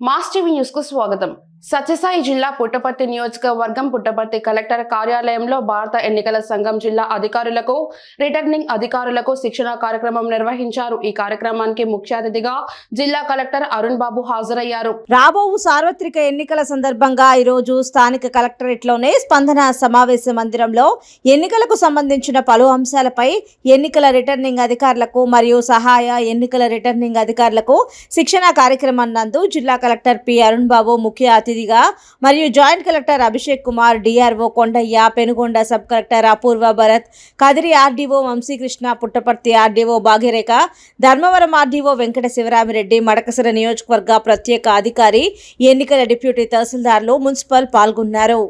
Mass TV న్యూస్కు స్వాగతం. సత్యసాయి జిల్లా పుట్టపర్తి నియోజకవర్గం పుట్టపర్తి కలెక్టర్ కార్యాలయంలో భారత ఎన్నికల సంఘం జిల్లా అధికారులకు రిటర్నింగ్ అధికారులకు శిక్షణ కార్యక్రమం నిర్వహించారు. ఈ కార్యక్రమానికి ముఖ్య అతిథిగా జిల్లా కలెక్టర్ అరుణ్ బాబు హాజరయ్యారు. రాబోవు సార్వత్రిక ఎన్నికల సందర్భంగా ఈరోజు స్థానిక కలెక్టరేట్లోనే స్పందన సమావేశ మందిరంలో ఎన్నికలకు సంబంధించిన పలు అంశాలపై ఎన్నికల రిటర్నింగ్ అధికారులకు మరియు సహాయ ఎన్నికల రిటర్నింగ్ అధికారులకు శిక్షణ కార్యక్రమం నందు జిల్లా కలెక్టర్ పి. అరుణ్ బాబు ముఖ్య అతిథిగా మరియు joint collector Abhishek Kumar DRO Kondaiah Penukonda sub collector Apoorva Bharat Kadiri RDO Vamsikrishna Puttaparthi RDO Bhagyarekha Dharmavaram RDO Venkata Sivaramireddy Madakasira నియోజకవర్గ ప్రత్యేక అధికారి ఎన్నికల డిప్యూటీ తహసీల్దార్లు మున్సిపల్ పాల్గొన్నారు.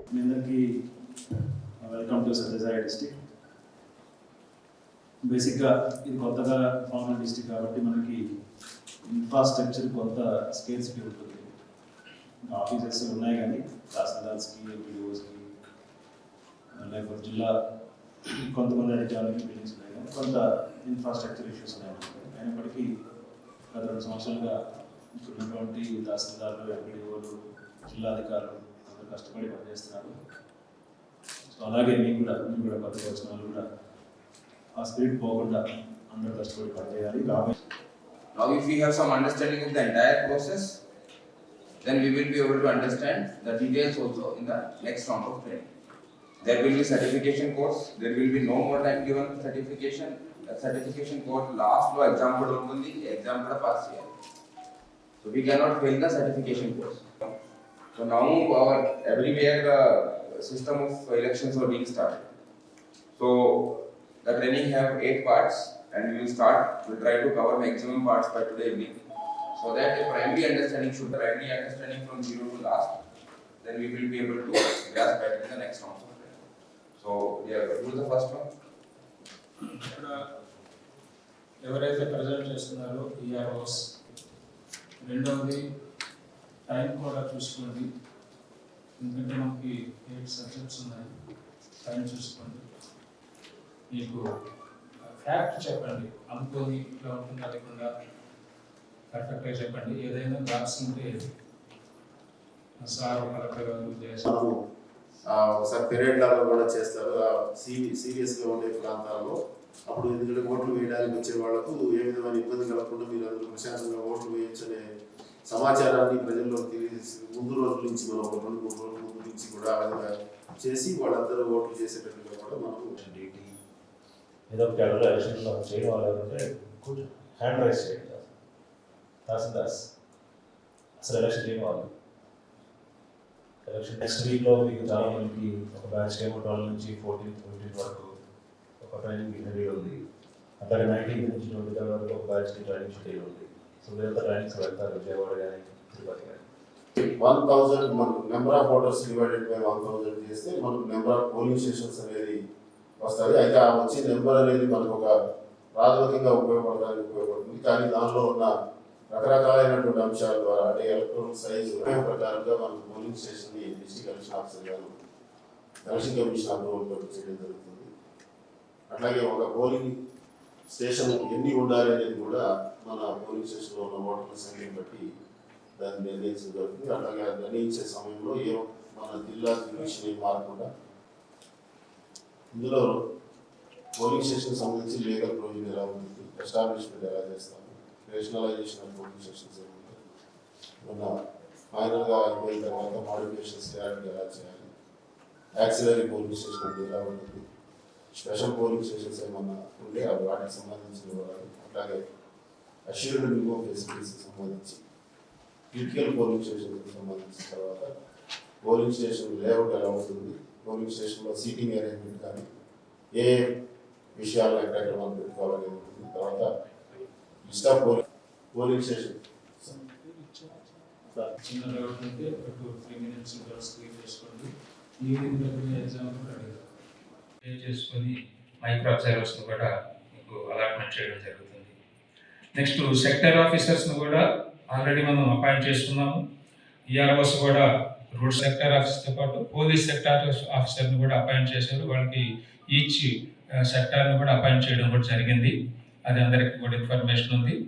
బేసిక్గా ఇది కొత్తగా ఫార్మల్ డిస్టిక్ కాబట్టి మనకి ఇన్ఫ్రాస్ట్రక్చర్ కొంత స్కేల్స్కి ఉంటుంది. ఆఫీసెస్ ఉన్నాయి కానీ తహసీల్దార్స్కి ఎంపీడీఓస్కి లేకపోతే జిల్లా కొంతమంది అధికారులకి బిల్డింగ్స్ ఉన్నాయి కానీ కొంత ఇన్ఫ్రాస్ట్రక్చర్ ఇష్యూస్ ఉన్నాయి అయినప్పటికీ గత రెండు సంవత్సరాలుగా ఇక్కడ తహసీల్దారులు తహసీల్దార్లు ఎంపీడీఓలు జిల్లా అధికారులు అందరూ కష్టపడి పనిచేస్తున్నారు. సో అలాగే మీకు కూడా మీకు కూడా కొత్తగా వచ్చిన వాళ్ళు కూడా ఆ స్పిరిట్ పోకుండా అందరూ కష్టపడి పనిచేయాలి. రాబోయే Now, if we have some understanding of the entire process, then we will be able to understand the details also in the next round of training. There will be certification course, there will be no more time given for certification. The certification course last లో exam కూడా ఉంటుంది, exam కూడా pass చేయాలి. So we cannot fail the certification course. So now our everywhere the system of elections are being started. So the training have eight parts And we will start, we'll try to cover maximum parts by today evening. So that the primary understanding should, the primary understanding from zero to last, then we will be able to grasp better in the next round of training. So, yeah, who is the first one? ఇక్కడ ఎవరైతే present చేస్తున్నారో EROs రెండవది time కూడా చూసుకోండి ఎందుకంటే మనకి eight subjects ఉన్నాయి time చూసుకోండి మీకు ఫ్యాక్ట్ చెప్పండి. అనుకోని ఇట్లా ఉంటుంది లేకుండా పర్ఫెక్ట్గా చెప్పండి. ఏదైనా గ్రాఫ్స్ ఉంటే సార్ కలెక్టర్ గారు ఒకసారి పెరేడ్ లాగా కూడా చేస్తారు. సీరియస్గా ఉండే ప్రాంతాల్లో అప్పుడు ఎందుకంటే ఓట్లు వేయడానికి వచ్చే వాళ్ళకు ఏ విధమైన ఇబ్బంది కలగకుండా మీరు అందరూ ప్రశాంతంగా ఓట్లు వేయొచ్చనే సమాచారాన్ని ప్రజల్లోకి తెలియజేసి ముందు రోజుల నుంచి మనం ఒక రెండు మూడు రోజుల ముందు నుంచి కూడా ఆ విధంగా చేసి వాళ్ళందరూ ఓట్లు చేసేటట్టుగా కూడా డీటీ ఏదో ఒక కేడలో ఎలక్షన్లో చేయడం వాళ్ళు అంటే గుడ్ హ్యాండ్ రైస్ చేయండి తహసీల్దార్స్. అసలు ఎలక్షన్ చేయడం వాళ్ళు ఎలక్షన్ నెక్స్ట్ వీక్లో మీకు చాలా మందికి ఒక బ్యాచ్ ఏమో ట్వెల్వ్ నుంచి ఫోర్టీన్త్ ఫిఫ్టీన్త్ వరకు ఒక ట్రైనింగ్ రెడీ ఉంది. అట్లాగే నైన్టీన్త్ నుంచి ట్వంటీ థర్డ్ వరకు ఒక బ్యాచ్కి ట్రైనింగ్ షెడ్యూల్ ఉంది. సో వీళ్ళతో ట్రైనింగ్స్ వెళ్తారు విజయవాడ కానీ తిరుపతి కానీ వన్ థౌజండ్ మనకు number of voters divided by one thousand చేస్తే మనకు నెంబర్ ఆఫ్ పోలింగ్ స్టేషన్స్ అనేది వస్తుంది. అయితే ఆ వచ్చే నెంబర్ అనేది మనకు ఒక ప్రాథమికంగా ఉపయోగపడడానికి ఉపయోగపడుతుంది. కానీ దానిలో ఉన్న రకరకాలైనటువంటి అంశాల ద్వారా అంటే ఎలక్ట్రానిక్ సైజ్ ప్రకారంగా మనకు పోలింగ్ స్టేషన్ని డిస్ట్రిక్ట్ ఎలక్షన్ ఆఫీసర్ గారు ఎలక్షన్ కమిషన్ అప్రూవల్ చేయడం జరుగుతుంది. అట్లాగే ఒక పోలింగ్ స్టేషన్ ఎన్ని ఉండాలి అనేది కూడా మన పోలింగ్ స్టేషన్లో ఉన్న ఓటర్ల సంఖ్యను బట్టి దాన్ని నిర్ణయించడం జరుగుతుంది. అట్లాగే నిర్ణయించే సమయంలో ఏ మన జిల్లా విషయం ఏం మారకుండా ఇందులో పోలింగ్ స్టేషన్ సంబంధించి లీగల్ ప్రొవిజన్ ఎలా ఉంటుంది ఎస్టాబ్లిష్మెంట్ ఎలా చేస్తాము రేషనలైజేషన్ ఆఫ్ పోలింగ్ స్టేషన్స్ ఏముంటాయి మన ఫైనల్గా అయిపోయిన తర్వాత మాడిఫికేషన్స్ చేయాలంటే ఎలా చేయాలి? యాక్సిలరీ పోలింగ్ స్టేషన్ అంటే ఎలా ఉంటుంది? స్పెషల్ పోలింగ్ స్టేషన్స్ ఏమన్నా ఉంటే అవి వాటికి సంబంధించిన వివరాలు అట్లాగే అష్యూర్డ్ మినిమం ఫెసిలిటీస్ సంబంధించి క్రిటికల్ పోలింగ్ స్టేషన్కి సంబంధించిన తర్వాత పోలింగ్ స్టేషన్ లేఅవుట్ ఎలా ఉంటుంది? పోలింగ్ స్టేషన్లో సీటింగ్ అరేంజ్మెంట్ కానీ ఏ విషయాలను ఎక్కడెక్కడ మనం పెట్టుకోవాలనేది ఉంటుంది తర్వాత list of polling polling station చిన్న డౌట్ ఉంటే ఒక టూ త్రీ మినిట్స్ చేసుకోండి. ఈవినింగ్ దగ్గర ఎగ్జామ్ చేసుకొని మైక్రో అబ్జర్వర్స్ని కూడా మీకు అలాట్మెంట్ చేయడం జరుగుతుంది. నెక్స్ట్ సెక్టర్ ఆఫీసర్స్ని కూడా ఆల్రెడీ మనం అపాయింట్ చేసుకున్నాము. ఈఆర్ఓస్ కూడా రూట్ సెక్టర్ ఆఫీస్తో పాటు పోలీస్ సెక్టార్ ఆఫీసర్ని కూడా అపాయింట్ చేశారు. వాళ్ళకి ఈచ్ సెక్టార్ని కూడా అపాయింట్ చేయడం కూడా జరిగింది. అది అందరికీ కూడా ఇన్ఫర్మేషన్ ఉంది.